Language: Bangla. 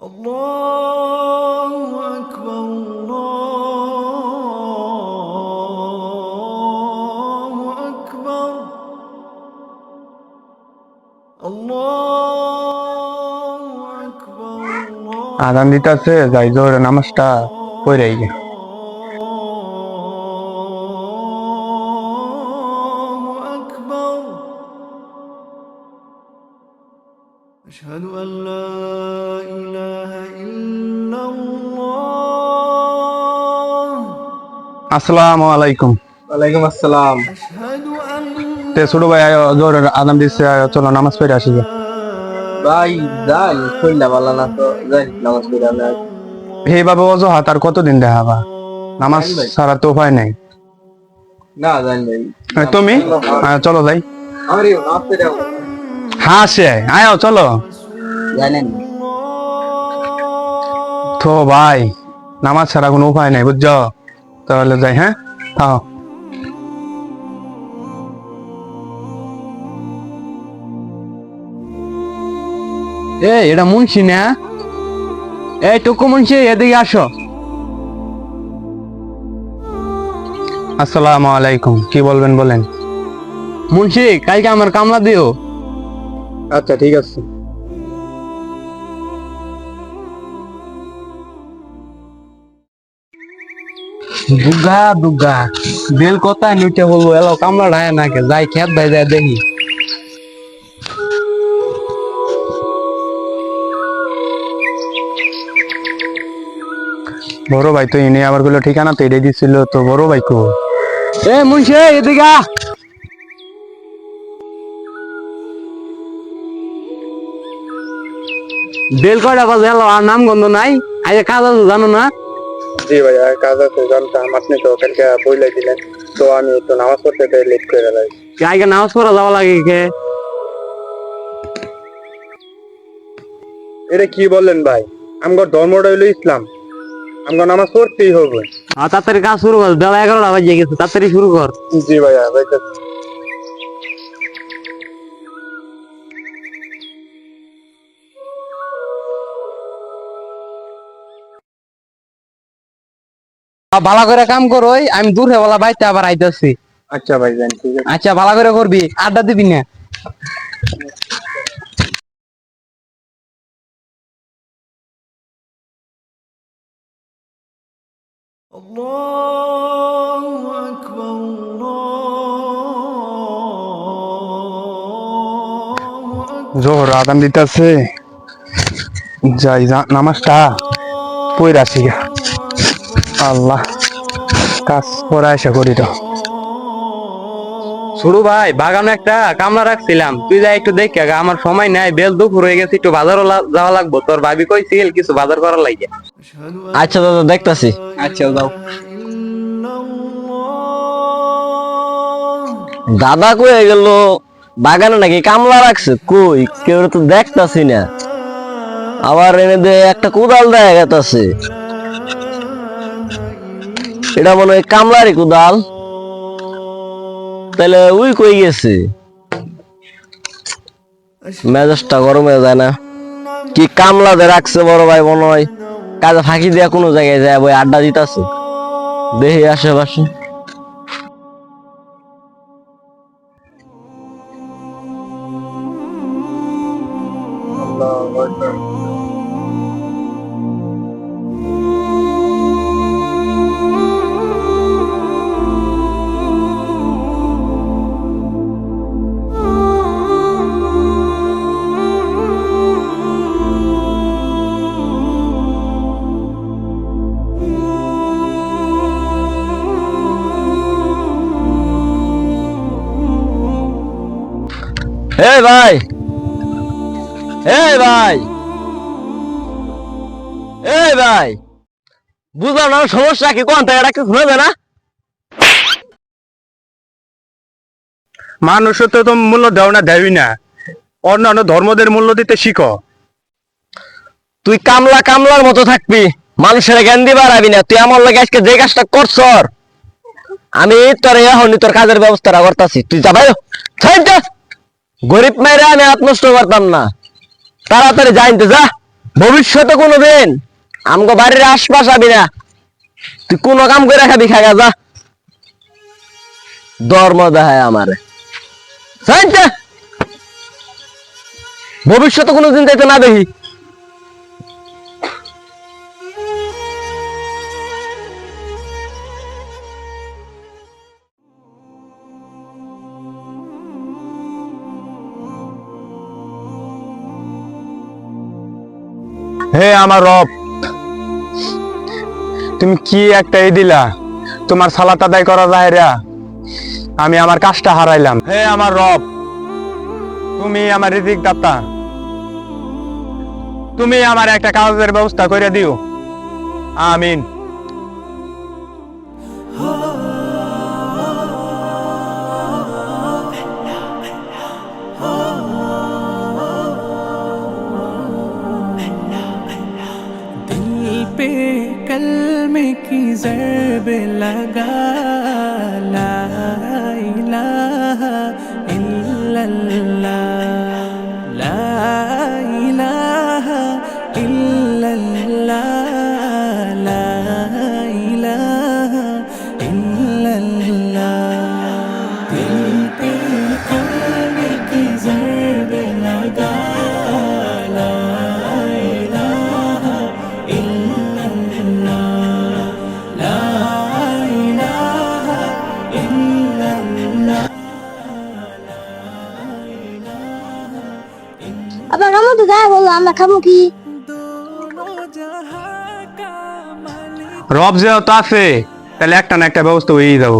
الله أكبر الله أكبر الله أكبر الله আদান দিতেছে যাই জোরে নামাজটা পড়ে গে الله أكبر أشهد أن لا إله আসসালামু আলাইকুম। ওয়ালাইকুম আসসালাম। তে ছোট ভাই জোর আদাম দিছে চলো নামাজ পড়ে আসি ভাই কইলা না তো যাই নামাজ পড়ে আমি হে আর কতদিন দেখাবা নামাজ সারা তো হয় নাই। না জানি ভাই। তুমি? চলো ভাই আরে দাও আয়ো চলো। জানেন তো ভাই নামাজ ছাড়া কোনো উপায় নাই বুঝছ? তাহলে যাই হ্যাঁ? হ্যাঁ। এ, এটা মুন্সি না? এই টুকু মুন্সি, এদিকে আসো। আসসালামু আলাইকুম, কি বলবেন বলেন? মুন্সি, কালকে আমার কামলা দিও। আচ্ছা ঠিক আছে। দুগা দুগা। বেল কোথায় নিতে বলব এলো কামলা ঢায় নাকে যাই খেত ভাই যায় দেখি। বড় ভাই তো ইনি আবারগুলো ঠিকানা তো এটাই দিছিল তো বড় ভাই কো? এ মুন্সি এদিকে বেল কয়টা বাজে এলো আর নাম গন্ধ নাই? আজ কাজ আছে জানো না? জি ভাইয়া কাজ আছে জানতাম। আপনি তো কালকে বইলাই দিলেন তো আমি তো নামাজ পড়তে তাই লেট করে গেলাই আগে নামাজ পড়া যাওয়া লাগে কে? এটা কি বললেন ভাই? আমগর ধর্মটা হইল ইসলাম। আমগর নামাজ পড়তেই হবে। আর তাড়াতাড়ি কাজ শুরু কর বেলা এগারোটা বাজে গেছে তাড়াতাড়ি শুরু কর। জি ভাইয়া যাইতেছি। ভালো করে কাম করোই আমি দূর হয়ে বলা বাইতে আবার আইতেছি আচ্ছা ভাই যান ঠিক আছে আচ্ছা ভালো করে করবি আড্ডা দিবি না الله أكبر الله أكبر জোহর আদান দিতেছে যাই যা- নামাজটা পড়ে আসি গা। আল্লাহ কাজ করা আশা করি তো। শুরু ভাই বাগানে একটা কামলা রাখছিলাম। তুই যা একটু দেখ আমার সময় নাই বেল দুপুর হয়ে গেছে একটু বাজারও যাওয়া লাগবো। তোর ভাবি কইছিল কিছু বাজার করার লাগে আচ্ছা দাদা দেখতাছি। আচ্ছা দাও দাদা কই গেল বাগানে নাকি কামলা রাখছে? কই? কেউ তো দেখতাছি না। আবার এনে দে একটা কোদাল দেখা গেতাছে। এটা মনে হয় কামলারি কোদাল। তাহলে ওই কই গেছে? মেজাজটা গরম হয়ে যায় না। কি কামলাতে রাখছে বড় ভাই মনে হয়। কাজে ফাঁকি দিয়া কোনো জায়গায় যায় বই, আড্ডা দিতাছে। দেহে আশেপাশে। এই ভাই। এই ভাই। এই ভাই। বুঝলাম না সমস্যা কি? কোন থেকে? ডাকতে শোনা যায় না? মানুষের তো তো মূল্য দেও না দেবই না। অন্যান্য ধর্মদের মূল্য দিতে শিখো। তুই কামলা কামলার মতো থাকবি মানুষের জ্ঞান দিবার পারাবি না। তুই আমার লাগে আজকে যে কাজটা করছ আমি তোর এখনই তোর কাজের ব্যবস্থাটা করতেছি। তুই যা ভাই গরিব মায়েরা আমি আত্মস্থ করতাম না। তাড়াতাড়ি যাইতে যা। ভবিষ্যতে কোনো দিন আমগো বাড়ির আশপাশ আবি না। তুই কোনো কাম করে খাবি খাগা, যা। ধর্ম দেখায় আমার। ভবিষ্যতে কোনো দিন যাইতে না দেখি। হে আমার রব, তুমি কি একটা এ দিলা? তোমার সালাত আদায় করা যায় রা। আমি আমার কাজটা হারাইলাম। হে আমার রব, তুমি আমার রিজিক দাতা তুমি আমার একটা কাজের ব্যবস্থা করে দিও। আমিন। ضرب لگا لا الہ الا اللہ মুখামুখি রব যেহেতু আছে তাহলে একটা না একটা ব্যবস্থা হয়েই যাব।